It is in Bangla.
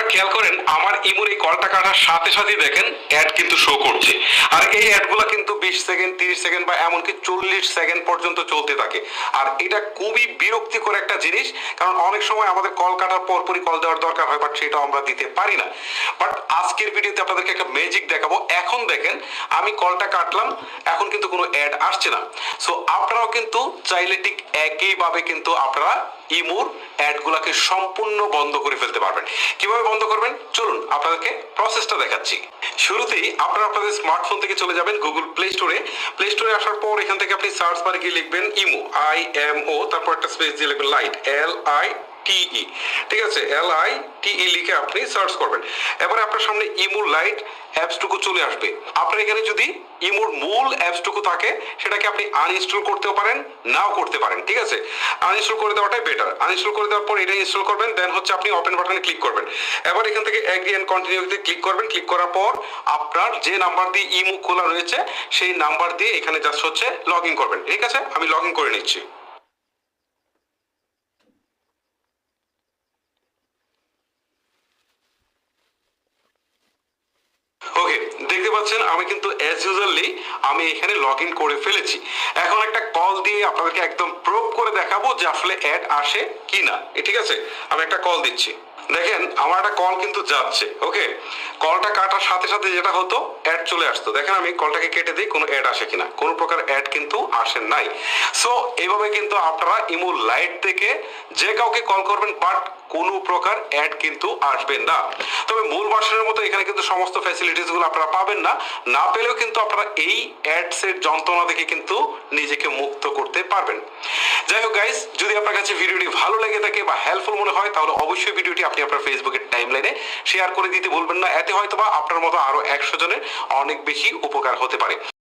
আপনারা খেয়াল করেন, আমার ইমুর এই কলটা কাটার সাথে সাথেই দেখেন অ্যাড কিন্তু শো করছে। আর এই অ্যাডগুলো কিন্তু বিশ সেকেন্ড, তিরিশ সেকেন্ড বা এমনকি চল্লিশ সেকেন্ড পর্যন্ত চলতে থাকে। আর এটা খুবই বিরক্তিকর একটা জিনিস, কারণ অনেক সময় আমাদের কল কাটার পরপরই কল দেওয়ার দরকার হয় বাট সেটা আমরা দিতে পারি না। বাট আজকের ভিডিওতে আপনাদেরকে একটা ম্যাজিক দেখাবো। এখন দেখেন, আমি কলটা কাটলাম, এখন কিন্তু কোনো অ্যাড আসছে না। সো আপনারাও কিন্তু চাইলে ঠিক একইভাবে কিন্তু আপনারা ইমুর অ্যাডগুলোকে সম্পূর্ণ বন্ধ করে ফেলতে পারবেন। কীভাবে বন্ধ করবেন? চলুন, আপনাদেরকে প্রসেসটা দেখাচ্ছি। শুরুতেই আপনারা আপনাদের স্মার্টফোন থেকে চলে যাবেন গুগল প্লে স্টোরে প্লে স্টোরে আসার পর এখান থেকে আপনি সার্চ বারে গিয়ে লিখবেন ইমো আই এম ও তারপর একটা স্পেস দিয়ে লিখবেন লাইট এল আই টিই ঠিক আছে? এল আই টিই লিখে আপনি সার্চ করবেন। এবারে আপনার সামনে ইমুর লাইট অ্যাপসটুকু চলে আসবে। আপনার এখানে যদি ইমুর মূল অ্যাপসটুকু থাকে, সেটাকে আপনি আনইনস্টল করতেও পারেন, নাও করতে পারেন, ঠিক আছে? আনইনস্টল করে দেওয়াটাই বেটার আনইনস্টল করে দেওয়ার পর এটা ইনস্টল করবেন দেন হচ্ছে আপনি ওপেন বাটনে ক্লিক করবেন। এবার এখান থেকে এগ্রি অ্যান্ড কন্টিনিউতে ক্লিক করবেন। ক্লিক করার পর আপনার যে নাম্বার দিয়ে ইমু খোলা রয়েছে, সেই নাম্বার দিয়ে এখানে জাস্ট হচ্ছে লগ ইন করবেন। ঠিক আছে? আমি লগ ইন করে নিচ্ছি। ওকে দেখতে পাচ্ছেন, আমি কিন্তু অ্যাজ ইউজুয়ালি আমি এখানে লগ ইন করে ফেলেছি। এখন একটা কল দিয়ে আপনাদেরকে একদম প্রুভ করে দেখাবো যে আসলে অ্যাড আসে কি না? ঠিক আছে? আমি একটা কল দিচ্ছি। দেখেন, আমার একটা কল কিন্তু যাচ্ছে ওকে কলটা কাটার সাথে সাথে যেটা হতো অ্যাড চলে আসতো। দেখেন, আমি কলটাকে কেটে দিই, কোনো অ্যাড আসে কিনা। কোনো প্রকার অ্যাড কিন্তু আসে নাই। সো এইভাবে কিন্তু আপনারা ইমো লাইট থেকে যে কাউকে কল করবেন বাট কোনো প্রকার অ্যাড কিন্তু আসবে না। তবে মূল ভার্সনের মতো এখানে কিন্তু সমস্ত ফ্যাসিলিটিসগুলো আপনারা পাবেন না। না পেলেও কিন্তু আপনারা এই অ্যাডস এর যন্ত্রণা থেকে কিন্তু নিজেকে মুক্ত করতে পারবেন। যাই হোক গাইস যদি আপনার কাছে ভিডিওটি ভালো লেগে থাকে বা হেল্পফুল মনে হয়, তাহলে অবশ্যই ভিডিওটি আপনি আপনার ফেসবুকের টাইমলাইনে শেয়ার করে দিতে ভুলবেন না। এতে হয়তো বা আপনার মতো আরও একশো জনের অনেক বেশি উপকার হতে পারে।